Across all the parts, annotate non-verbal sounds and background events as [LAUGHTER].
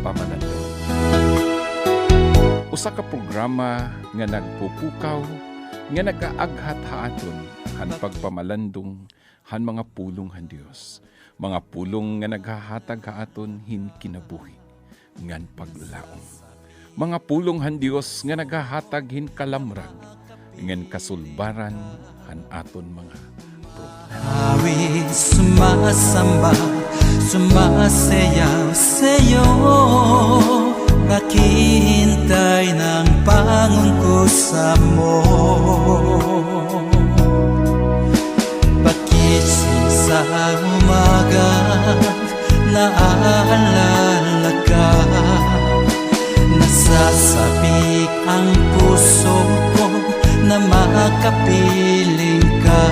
pagpamalandong. Usa ka programa nga nagpupukaw nga nagaaghat haaton han pagpamalandong han mga pulong han Dios. Mga pulong nga naghahatag haaton hin kinabuhi ngan paglaom. Mga pulong han Dios nga naghahatag hin kalamrag ngan kasulbaran han aton mga problema. Awit sumasamba, sumasayaw sa'yo. Nakihintay ng pangungkusa mo. Pagising sa umaga, naaalala ka? Nasasabik ang puso ko na makapiling ka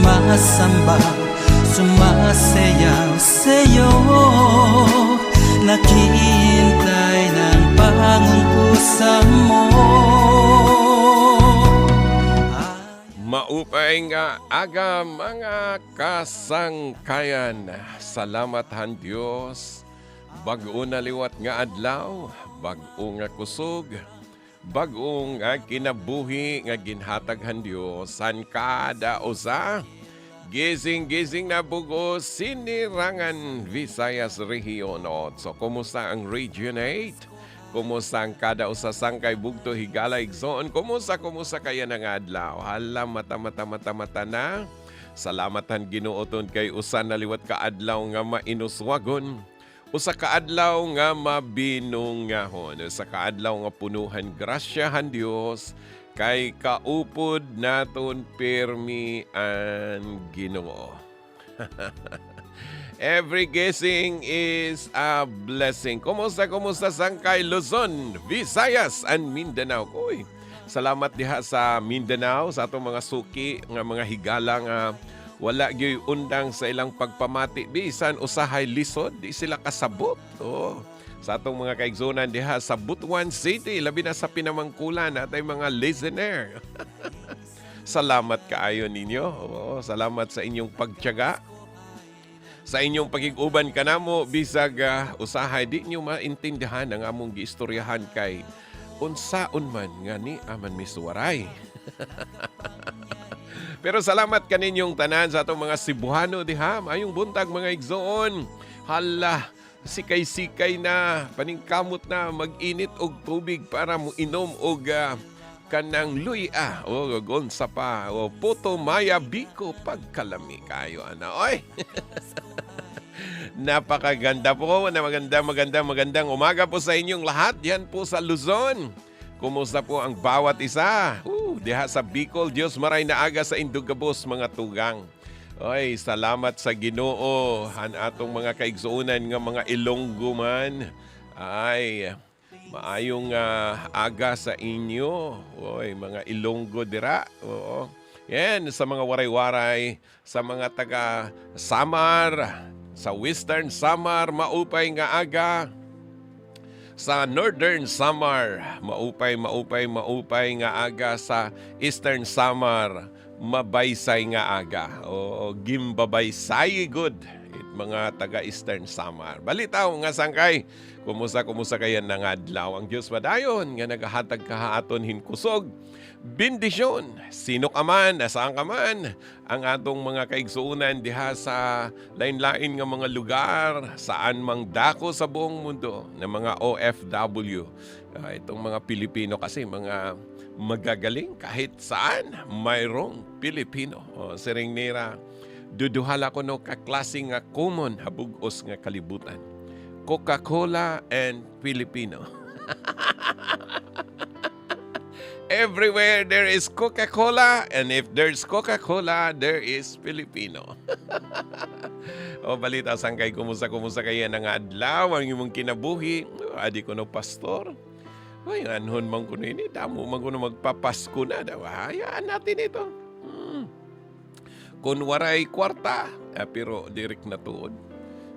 sumasamba, sumasayaw sa'yo Nakihintay ng pangungkusa mo Maupay nga aga mga kasangkayan. Salamat han Dios. Bag-o na liwat nga adlaw, bag-o nga kusog, bag-o nga kinabuhi nga ginhatag han Dios san kada usa. Gising-gising na bugo sinirangan Visayas Region 8. So, kumusta ang Region 8? Kumusta ang kada usa sangkay bugto higala igsoon? Kumusta kumusta kaya ng adlaw? Hala mata mata mata mata na. Salamatan ginuoton kay usa na liwat ka adlaw nga mainuswagon. Usa ka adlaw nga mabinungahon. Usa ka adlaw nga punuhan grasyahan Dios kay kaupod naton permi ang Ginoo. [LAUGHS] Every guessing is a blessing. Kumusta, kumusta sangkay Luzon, Visayas, and Mindanao? Uy, salamat diha sa Mindanao, sa atong mga suki, nga mga higala nga wala gyoy undang sa ilang pagpamati. Bisan usahay lisod, di sila kasabot. Oh. Sa atong mga kaigsunan diha sa Butuan City, labi na sa pinamangkulan natay mga listener. [LAUGHS] salamat kaayo ninyo. Oo, salamat sa inyong pagtiyaga sa inyong pagiguban kanamo bisag ah, usahay di nyo maintindihan ang among giistoryahan kay unsaon man nga ni aman misuwaray. [LAUGHS] Pero salamat kaninyong tanan sa atong mga Cebuano diha. Mayong buntag mga igsoon. Hala, sikay-sikay na, paningkamot na, mag-init og tubig para mo inom og ah, kanang luya o gonsa pa o puto maya biko pagkalami kayo ana oy [LAUGHS] Napakaganda po na maganda, maganda, magandang umaga po sa inyong lahat. Yan po sa Luzon. Kumusta po ang bawat isa? Uh, diha sa Bicol, Diyos maray na aga sa Indugabos, mga tugang. Oy, salamat sa Ginoo. Han atong mga kaigsuunan nga mga Ilonggo man. Ay, maayong ah, aga sa inyo. Oy, mga Ilonggo dira. Oo. Yan, sa mga waray-waray, sa mga taga Samar, sa Western Samar, maupay nga aga. Sa Northern Samar, maupay, maupay, maupay nga aga. Sa Eastern Samar, mabaysay nga aga. O gimbabaysay good. It mga taga Eastern Samar. Balitaw nga sangkay. Kumusta, kumusta kayan ng adlaw. Ang Diyos madayon nga nagahatag kahaaton hinkusog bendisyon. Sino ka man, nasaan ka man, ang atong mga kaigsuunan diha sa lain-lain nga mga lugar, saan mang dako sa buong mundo ng mga OFW. Ah, itong mga Pilipino kasi mga magagaling kahit saan mayroong Pilipino. O, siring nira, duduhala ko no kaklaseng nga common habugos nga kalibutan. Coca-Cola and Filipino. [LAUGHS] Everywhere there is Coca-Cola and if there's Coca-Cola, there is Filipino. [LAUGHS] o balita sang kay kumusta kumusta kaya nga adlaw ang imong kinabuhi. Adi ko no pastor. Ay, anhon man ko ini, damo man ko magpapasko na daw. Hayaan natin ito. Hmm. Kung waray kwarta, ah, pero direk na tuod.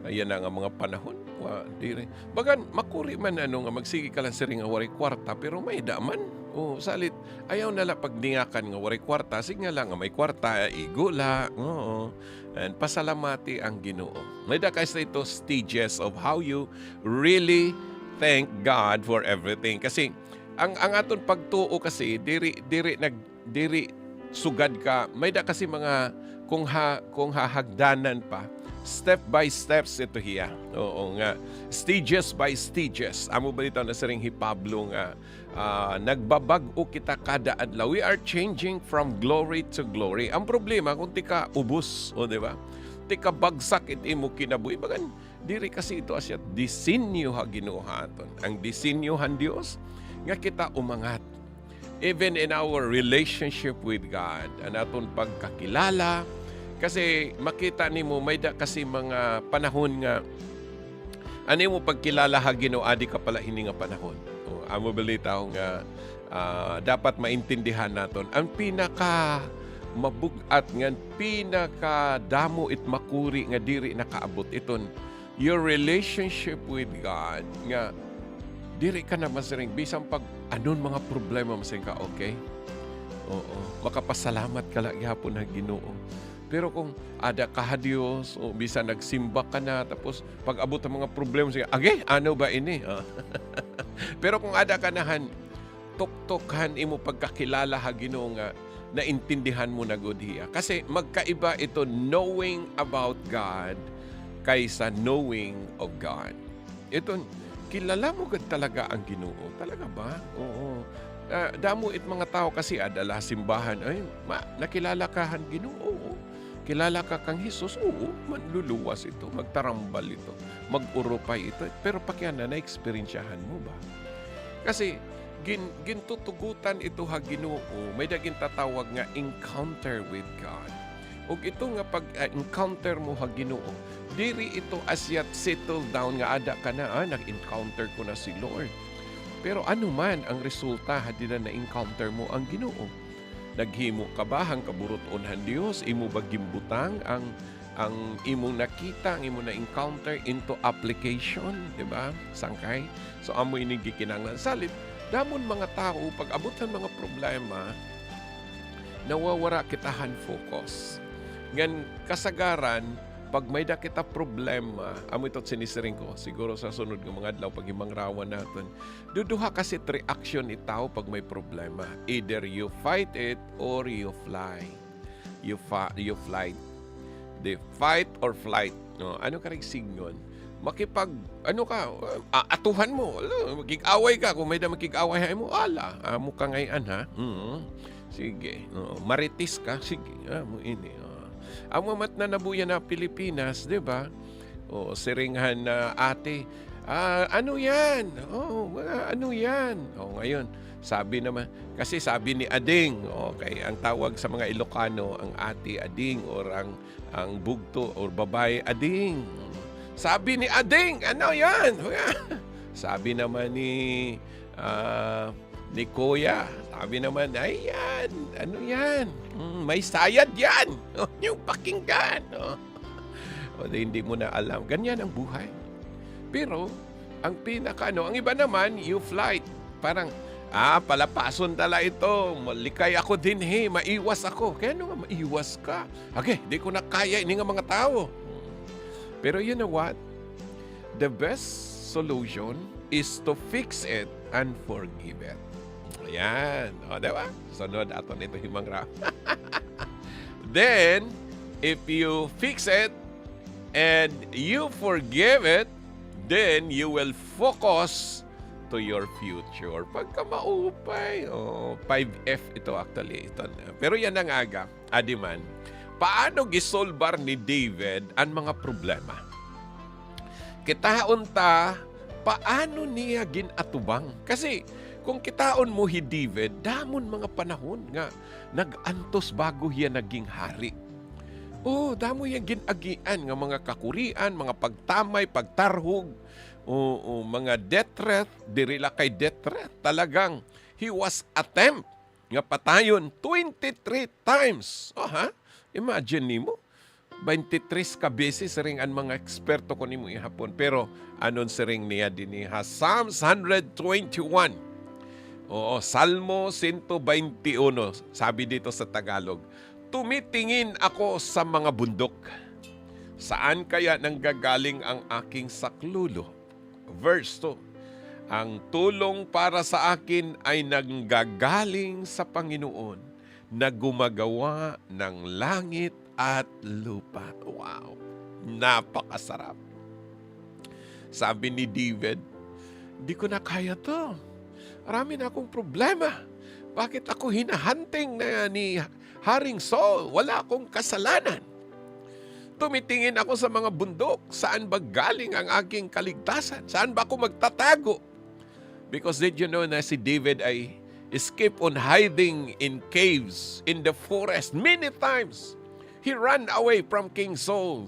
Ayan na nga mga panahon. Wa, dire. Bagan, makuri man ano nga magsige ka lang siring waray kwarta, pero may daman. Oh, salit ayaw nala pag dingakan nga waray kwarta, sige lang nga may kwarta, igula. Oo. And pasalamati ang Ginoo. May da ito stages of how you really thank God for everything. Kasi ang ang aton pagtuo kasi diri diri nag diri sugad ka. May da kasi mga kung ha kung hahagdanan pa step by steps ito hiya. Oo nga. Stages by stages. Amo ba dito na siring hi Pablo nga ah, nagbabag-o kita kada adlaw. We are changing from glory to glory. Ang problema kung ti ka ubos, o di ba? Ti ka bagsak it imo kinabuhi. Bagan, diri kasi ito asya disinyo ha ginuhaton. Ang disinyohan Dios nga kita umangat even in our relationship with God, ang aton pagkakilala, kasi makita nimo may da kasi mga panahon nga ani mo pagkilala ha Ginoo adi ka pala hini nga panahon. O, amo balitaw nga ah, dapat maintindihan naton ang pinaka mabugat nga pinaka damo it makuri nga diri nakaabot iton your relationship with God nga diri ka na masiring bisan pag anon mga problema masiring ka okay Oo. Makapasalamat ka lang gihapon na Ginoo. Pero kung ada ka ha Dios o bisan nagsimba ka na tapos pag abot ang mga problema sige, age, ano ba ini? Ah. [LAUGHS] Pero kung ada ka nahan tuktokan imo pagkakilala ha Ginoo nga naintindihan mo na gud hiya. Kasi magkaiba ito knowing about God kaysa knowing of God. Ito kilala mo talaga ang Ginoo. Talaga ba? Oo. Ah, damo it mga tao kasi adala simbahan ay ma, nakilala ka han Ginoo. Oo. Kilala ka kang Hesus. Oo, manluluwas ito, magtarambal ito, mag-uropay ito. Pero pakyan na na-experiensyahan mo ba? Kasi gin, gintutugutan ito ha Ginoo, may daging tatawag nga encounter with God. Ug ito nga pag-encounter mo ha Ginoo, diri ito as yet settle down nga ada ka na, ah, nag-encounter ko na si Lord. Pero ano man ang resulta hadi na na-encounter mo ang Ginoo. Naghimo ka ba hang kaburutonhan Dios imo ba gimbutang ang ang imong nakita, ang imong na-encounter into application, di ba? Sangkay. So amo ini gikinanglan salit. Damon mga tao pag abutan mga problema nawawara kitahan focus. Ngan kasagaran pag may da kita problema, amo ito sinisiring ko, siguro sa sunod ng mga adlaw pag rawan natin, duduha kasi reaction itaw pag may problema. Either you fight it or you fly. You, fa- you flight. The fight or flight. No, ano ka rin signon? Makipag, ano ka, uh, atuhan mo. Ala, Makikaway ka. Kung may da makikaway hay mo, ala, amo ka ngayon ha. Mm, sige. No, maritis ka, sige. Amo ini. oh. Ang mamat na nabuya na Pilipinas, di ba? O, siringhan na ate, ah, ano yan? Oh, ano yan? O, ngayon, sabi naman, kasi sabi ni Ading, okay, ang tawag sa mga Ilocano, ang ate Ading or ang, ang bugto or babae Ading. Sabi ni Ading, ano yan? [LAUGHS] sabi naman ni ah, ni Kuya, sabi naman, ay yan, ano yan? Mm, may sayad yan. [LAUGHS] Oh, yung pakinggan. [LAUGHS] Oh. O, di, hindi mo na alam. Ganyan ang buhay. Pero, ang pinaka ano, ang iba naman, you flight. Parang, ah, palapason tala ito. Malikay ako din, he. Maiwas ako. Kaya ano nga, maiwas ka. Okay, di ko na kaya. Ini nga mga tao. Pero you know what? The best solution is to fix it and forgive it. Ayan. O, diba? Sunod ato nito himang ra. [LAUGHS] Then, if you fix it and you forgive it, then you will focus to your future. Pagka maupay, oh, 5F ito actually. Ito. na. Pero yan ang aga, Adiman. Paano gisolbar ni David ang mga problema? Kitaon ta, paano niya ginatubang? Kasi kung kitaon mo hi David, damon mga panahon nga nagantos bago hiya naging hari. Oh, damo yang ginagian nga mga kakurian, mga pagtamay, pagtarhog, o, o mga death threat, dirila kay death threat. Talagang he was attempt nga patayon 23 times. Oh, ha? Imagine nimo. 23 ka beses ring ang mga eksperto ko nimo ihapon. Pero anon si ring niya din ha? Psalms 121 Oo, Salmo 121, sabi dito sa Tagalog, Tumitingin ako sa mga bundok. Saan kaya nanggagaling ang aking saklulo? Verse 2, Ang tulong para sa akin ay nanggagaling sa Panginoon na gumagawa ng langit at lupa. Wow! Napakasarap. Sabi ni David, di ko na kaya to. Marami na akong problema. Bakit ako hinahunting na ni Haring Saul? Wala akong kasalanan. Tumitingin ako sa mga bundok. Saan ba galing ang aking kaligtasan? Saan ba ako magtatago? Because did you know na si David ay escape on hiding in caves, in the forest, many times. He ran away from King Saul.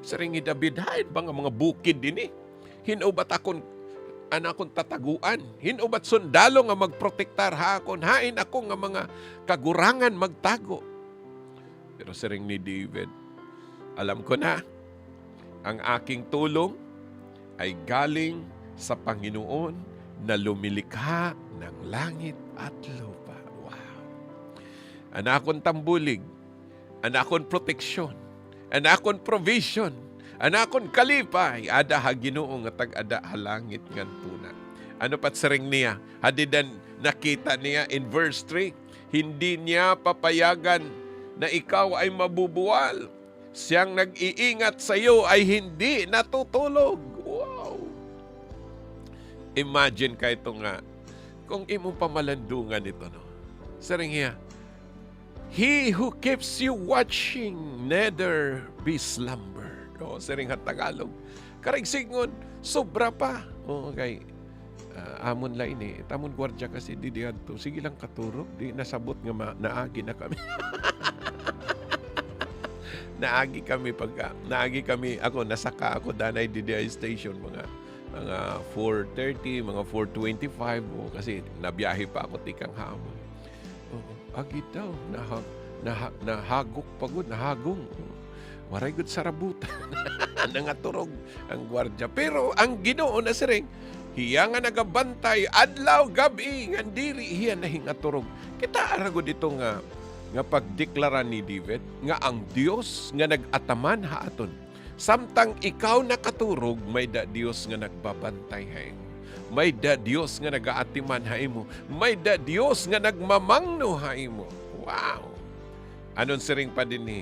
Saringi David, hain ba mga bukid din eh? Hinubat akong anakon tataguan. Hinubat sundalo nga magprotektar ha akon. Hain ako nga mga kagurangan magtago. Pero saring ni David, alam ko na, ang aking tulong ay galing sa Panginoon na lumilikha ng langit at lupa. Wow! Anakon tambulig, anakon proteksyon, anakon provision, anakon kalipay, ada ha ginoo nga tag-ada halangit ngan tuna. Ano pat saring niya? Hadidan nakita niya in verse 3, hindi niya papayagan na ikaw ay mabubuwal. Siyang nag-iingat sa iyo ay hindi natutulog. Wow! Imagine ka ito nga, kung imong pamalandungan ito, no? Saring hiya, He who keeps you watching neither be slumber. O, saring hat Tagalog. Karigsingon, sobra pa. O, kay, ah, amon la ini, tamon gwardya kasi di di adto. Sige lang katurog, di nasabot nga ma, naagi na kami. [LAUGHS] naagi kami pagka, naagi kami, ako, nasaka ako, danay di di station, mga mga 4.30, mga 4.25 o kasi nabiyahe pa ako tikang hamon. Oo, agi daw, nahag, nah, nahagok pagod, nahagong. Waray good sa rabutan. [LAUGHS] Nangaturog ang gwardya. Pero ang ginoo na siring, hiya nga nagabantay, adlaw, gabi, nga diri, hiya na hingaturog. Kita arago dito nga, nga pagdeklara ni David, nga ang Dios nga nag-ataman haaton. Samtang ikaw nakaturog, may da Dios nga nagbabantay hay may da Dios nga nagaatiman hay mo. May da Dios nga nagmamangno hay mo. Wow! Anon siring pa din ni?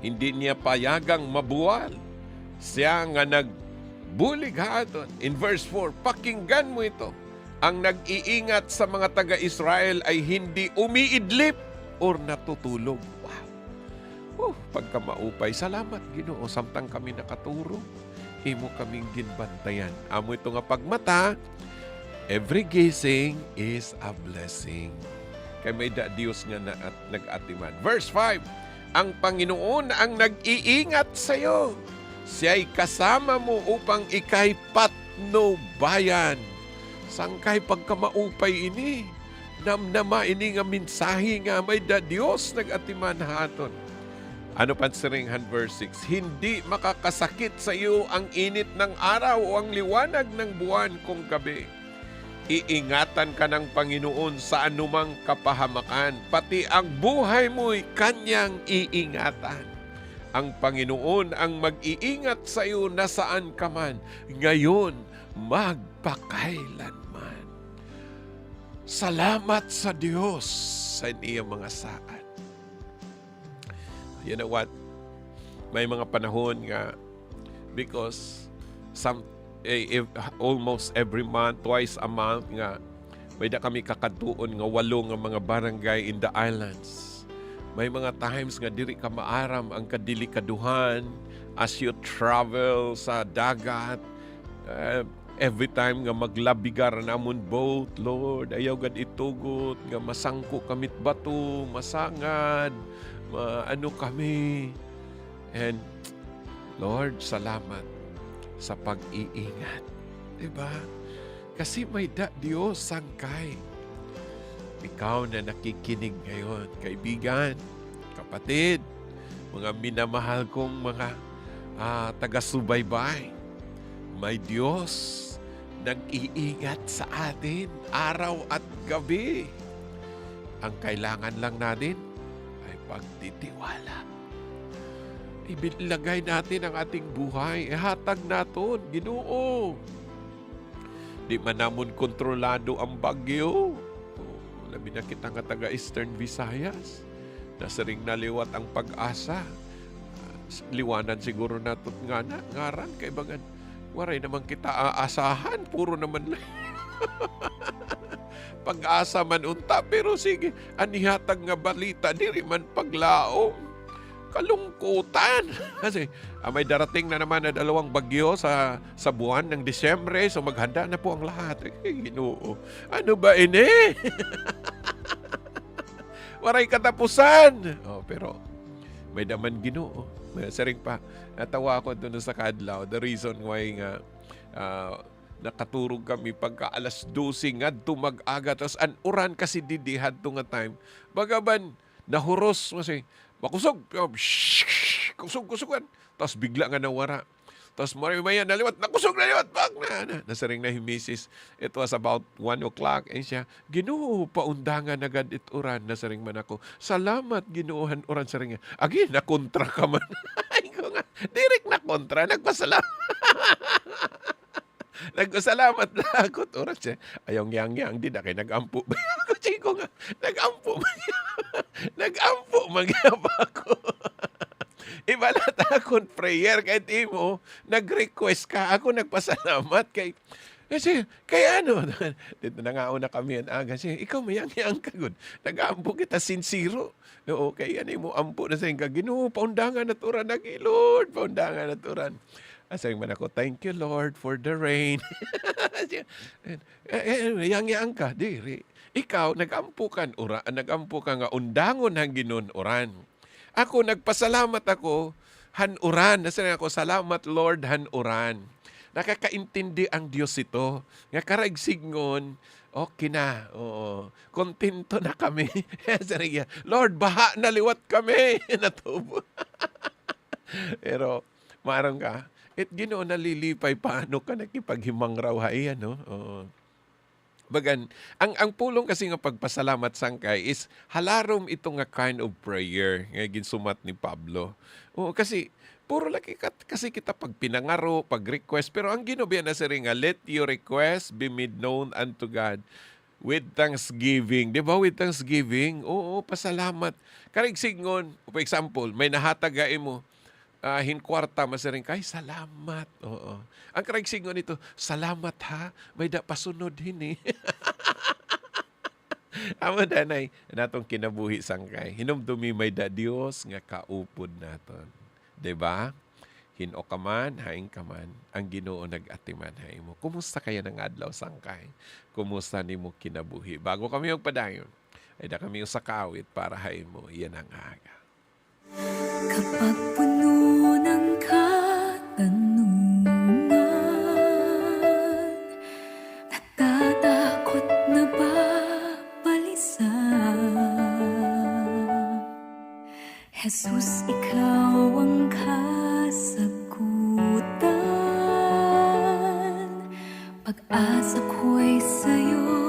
Hindi niya payagang mabuwal. Siya nga nagbulig haton. In verse 4, pakinggan mo ito. Ang nag-iingat sa mga taga-Israel ay hindi umiidlip or natutulog. Wow! Oh, pagka maupay, salamat Ginoo samtang kami nakaturo imo kaming ginbantayan. Amo ito nga pagmata, every gising is a blessing. Kay may da Dios nga na at nag-atiman. Verse 5, Ang Panginoon ang nag-iingat sa iyo. Siya'y kasama mo upang ikay patnubayan. Sangkay pagka maupay ini. Namnama ini nga minsahi nga may da Dios nag-atiman haton. Ano pa siringhan verse 6? Hindi makakasakit sa iyo ang init ng araw o ang liwanag ng buwan kung gabi. Iingatan ka ng Panginoon sa anumang kapahamakan, pati ang buhay mo'y kanyang iingatan. Ang Panginoon ang mag-iingat sa iyo na saan ka man, ngayon magpakailanman. Salamat sa Diyos sa iyong mga saan you know what? May mga panahon nga because some eh, if, almost every month, twice a month nga may da kami kakatuon nga walo nga mga barangay in the islands. May mga times nga diri ka maaram ang kadilikaduhan as you travel sa dagat. Uh, every time nga maglabigar namon boat, Lord, ayaw gad itugot nga masangko kamit bato, masangad, ano kami. And Lord, salamat sa pag-iingat. Diba? Kasi may da Diyos sangkay. Ikaw na nakikinig ngayon, kaibigan, kapatid, mga minamahal kong mga ah, taga-subaybay. May Diyos nag-iingat sa atin araw at gabi. Ang kailangan lang natin ay pagtitiwala. Ibilagay natin ang ating buhay. Ihatag naton, ginoo. Di man namon kontrolado ang bagyo. Oh, labi na kita nga taga Eastern Visayas. Nasaring naliwat ang pag-asa. Ah, Liwanan siguro natot nga na, ngaran kay bagan. Waray naman kita aasahan. Puro naman [LAUGHS] pag-asa man unta. Pero sige, anihatag nga balita, diri man paglaom. Kalungkutan. [LAUGHS] Kasi ah, may darating na naman na dalawang bagyo sa sa buwan ng Disyembre. So maghanda na po ang lahat. Eh, ginoo. Ano ba ini? [LAUGHS] Waray katapusan. Oh, pero may daman ginoo. May saring pa. Natawa ako doon sa Kadlaw. The reason why nga ah, nakaturog kami pagka alas 12 nga tumag-aga. Tapos an uran kasi didihad to nga time. Bagaban, nahuros kasi makusog. Kusog, kusugan. Tapos bigla nga nawara. Tapos maray maya naliwat, nakusog na liwat, bak na, na. Nasaring na himisis. It was about 1 o'clock. Eh siya, ginoo, paundangan agad ituran. Nasaring man ako. Salamat, ginoohan uran sa ringa. Agi, nakontra ka man. [LAUGHS] Ay ko direct na kontra, nagpasalamat. [LAUGHS] Nagpasalamat na ako. Oras siya. Ayong yang yang, di na kayo nag-ampo. [LAUGHS] Ako, chiko nga, nag-ampo. [LAUGHS] nag-ampo, magyapa ako. [LAUGHS] Ibala ta akong prayer kahit imo, nag-request ka. Ako nagpasalamat kay kasi, kaya ano, dito na nga una kami ang aga. Kasi, ikaw mayang-yang ka good. Nag-ampo kita sinsiro. Oo, kaya ano mo ampo na sa ka. Ginoo, paundangan at uran. Nagi, Lord, paundangan at Asang man ako, thank you Lord for the rain. [LAUGHS] eh, eh, yang-yang ka, diri. Ikaw, nag-ampo kan ura, nag-ampo ka nga undangon hang ginon uran. Ako, nagpasalamat ako, hanuran. Nasa ako, salamat Lord, hanuran. Nakakaintindi ang Diyos ito. Nga karagsigngon, okay na. Oo. Kontento na kami. [LAUGHS] Lord, baha na liwat kami. [LAUGHS] Natubo. Pero, marang ka, it ginoo nalilipay paano ka nakipaghimang raw hay ano. Oo. Bagan, ang ang pulong kasi nga pagpasalamat sangkay is halarom ito nga kind of prayer nga ginsumat ni Pablo. Oo, kasi puro kat, kasi kita pag pinangaro, pag request, pero ang ginubiyan na sa nga, let your request be made known unto God with thanksgiving. Di ba? With thanksgiving. Oo, pasalamat. Karig singon, for example, may nahatagay mo, uh, hinkwarta masaring kay salamat. Oo. Ang karag singon nito, salamat ha. May da pasunod hini. [LAUGHS] Amo danay natong kinabuhi sangkay. Hinumdumi may da Dios nga kaupod naton. 'Di ba? Hino ka man, haing ka man, ang Ginoo nag-atiman hay mo. Kumusta kaya ng adlaw sangkay? Kumusta nimo kinabuhi? Bago kami magpadayon, ay da kami sa kawit para hay mo. Iyan ang aga. Kapag katanungan Natatakot na ba balisan Jesus, ikaw ang kasagutan. Pag-asa ko'y sa'yo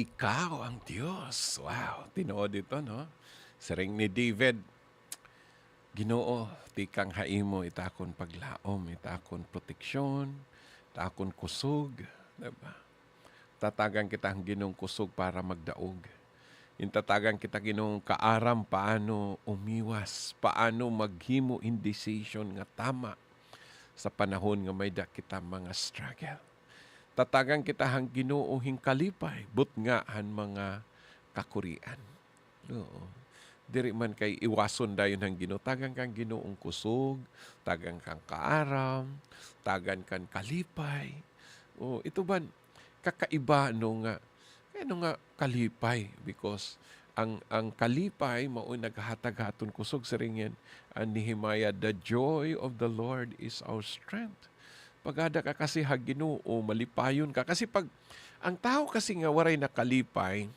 Ikaw ang Diyos. Wow. Tinood ito, no? Siring ni David. Ginoo, tikang haimo itakon paglaom, itakon proteksyon, itakon kusog. Diba? Tatagan kita ang ginong kusog para magdaog. Intatagan kita ginong kaaram paano umiwas, paano maghimo indecision nga tama sa panahon nga may da kita mga struggle tatagang kita hang Ginoo kalipay but nga han mga kakurian. Oo. Diri man kay iwason dayon hang Ginoo tagang kang Ginoong kusog, tagang kang kaaram, tagan kan kalipay. Oh, ito ban kakaiba no nga ano nga kalipay because ang ang kalipay mao naghatag haton kusog sa ringen ang Nehemiah the joy of the Lord is our strength pagada ka kasi ha Ginoo malipayon ka. Kasi pag ang tao kasi nga waray nakalipay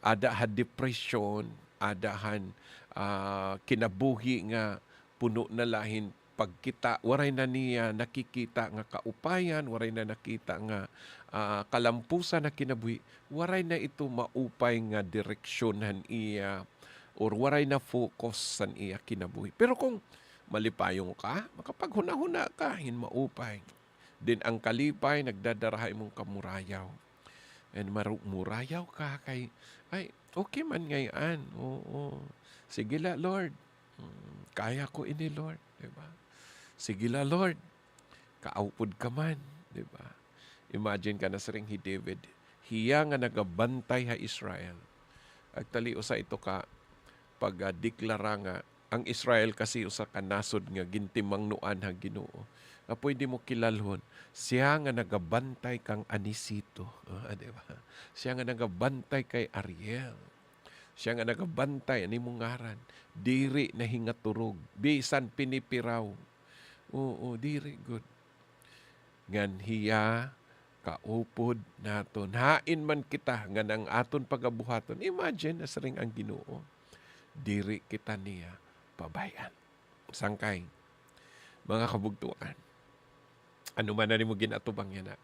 ada ha depression adahan ah, kinabuhi nga puno na lahin pagkita waray na niya nakikita nga kaupayan waray na nakita nga ah, kalampusan na kinabuhi waray na ito maupay nga direksyonan iya or waray na focus san iya kinabuhi. Pero kung malipayong ka, makapaghuna-huna ka, hin maupay. Din ang kalipay, nagdadarahay mong kamurayaw. And murayaw ka kay, ay, okay man ngayon. Oo. Sige la, Lord. Mm, Kaya ko ini, Lord. Diba? Sige la, Lord. Kaupod ka man. Diba? Imagine ka na sa ring David. Hiya nga nagabantay ha Israel. Agtali usa ito ka pag ah, nga ang Israel kasi usa ka nasod nga gintimang nuan ha Ginoo. Nga pwede mo kilalhon siya nga nagabantay kang Anisito, Ah, di ba? Siya nga nagabantay kay Ariel. Siya nga nagabantay ani mong ngaran. Diri na hingaturog, bisan pinipiraw. Oo, diri good. Ngan hiya kaupod naton. Hain man kita nga nang aton pagabuhaton. Imagine na ring ang Ginoo. Diri kita niya pabayan. Sangkay. Mga kabugtuan. Ano man na ni mo ginatubang yan na.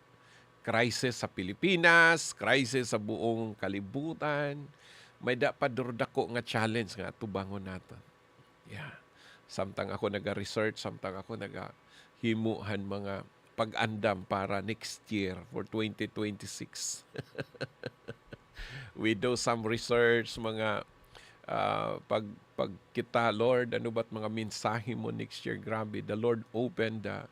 Crisis sa Pilipinas, crisis sa buong kalibutan. May dapat dako nga challenge nga tubangon naton. Yeah. Samtang ako naga-research, samtang ako naga-himuhan mga pag-andam para next year for 2026. [LAUGHS] We do some research, mga ah, pag pag kita Lord ano ba't mga mensahe mo next year? Grabe the Lord opened the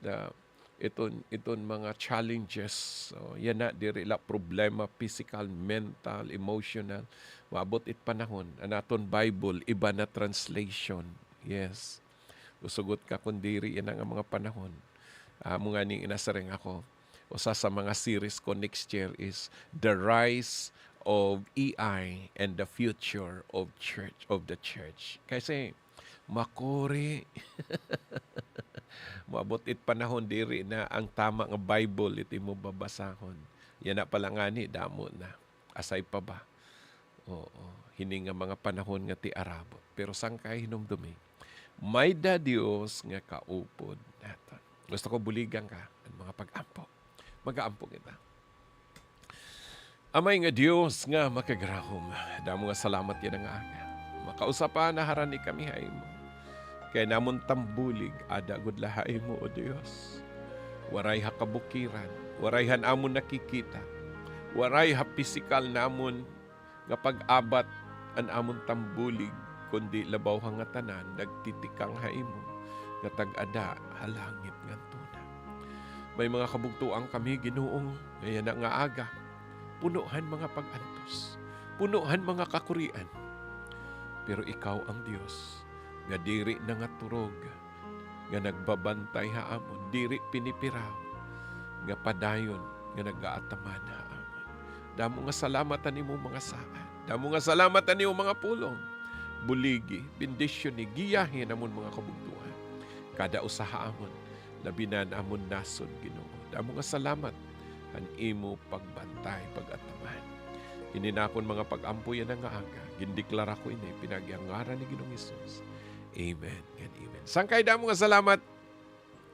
the iton iton mga challenges. So yan na diri la problema physical mental emotional. Maabot it panahon anaton Bible iba na translation. Yes. Usugot ka kun diri yan ang mga panahon. Amo nga ning inasaring ako. Usa sa mga series ko next year is The Rise of EI and the Future of Church of the Church. Kasi makuri [LAUGHS] Moabot it panahon diri na ang tama nga Bible iti mo babasahon. Yan na pala nga ni damo na. Asay pa ba? Oo. Hini nga mga panahon nga ti arabot. Pero sang kay hinumdumi? May da Dios nga kaupod naton. Gusto ko buligan ka ang mga pag-ampo. Mag-aampo kita. Amay nga Dios nga makagrahom. Damo nga salamat yan nga aga. Makausapan na harani kami hay mo. Kaya namon tambulig, ada gud lahay mo, o Dios. Waray ha kabukiran, waray han amon nakikita, waray ha pisikal namon nga pag-abat an amon tambulig, kundi labaw nga tanan, nagtitikang haimo, nga tag-ada halangit nga tuna. May mga kabugtuang kami ginuong, ngayon nga aga, punuhan mga pag-antos, punuhan mga kakurian. Pero ikaw ang Diyos, nga diri na nga turog, nga nagbabantay haamon, diri pinipiraw, nga padayon, nga nagaataman haamon. Damo nga salamatan nimo mga saan. Damo nga salamatan nimo mga pulong. Buligi, bendisyon ni giyahin amon mga kabugtuhan. Kada usaha amon, labinan amon nasod Ginoo. Damo nga salamat an imo pagbantay, pagataman. Hininakon mga pag-ampuyan nga aga, gindeklara ko ini pinagyangaran ni Ginoong Hesus. Amen and amen. Sangkay damo nga salamat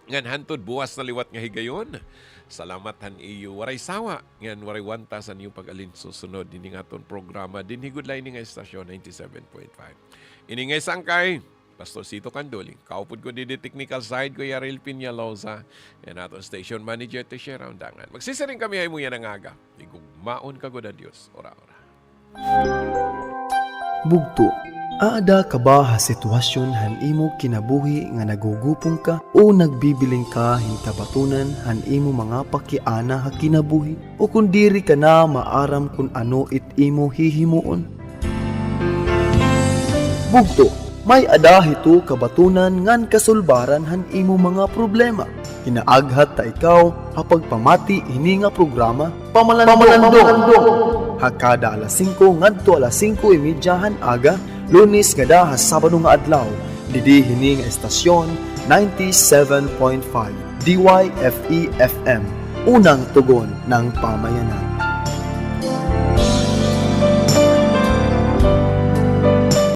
ngan hantod buwas na liwat nga higayon. Salamat han iyo waray sawa ngan waray wanta sa niyo pag-alin susunod dinhi nga programa dinhi gudlay ni nga estasyon 97.5. Ini nga sangkay Pastor Sito Candoling. Kaupod ko di technical side ko Yaril Piñalosa. Yan ato station manager to share ang dangan. Magsisiring kami ay mo yan ang aga. Igugmaon ka God Dios. Ora ora. Bugto, aada ka ba ha sitwasyon han imo kinabuhi nga nagugupong ka o nagbibiling ka hintabatunan han imo mga pakiana ha kinabuhi o kung diri ka na maaram kung ano it imo hihimuon? Bugto, may ada hito kabatunan ngan kasulbaran han imo mga problema. Hinaaghat ta ikaw hapag pamati ini nga programa Pamalandong. Hakada alas 5 ngadto alas 5:30 han aga, Lunes kada ha Sabado nga adlaw. Didi hini nga estasyon 97.5 DYFE FM. Unang tugon ng pamayanan.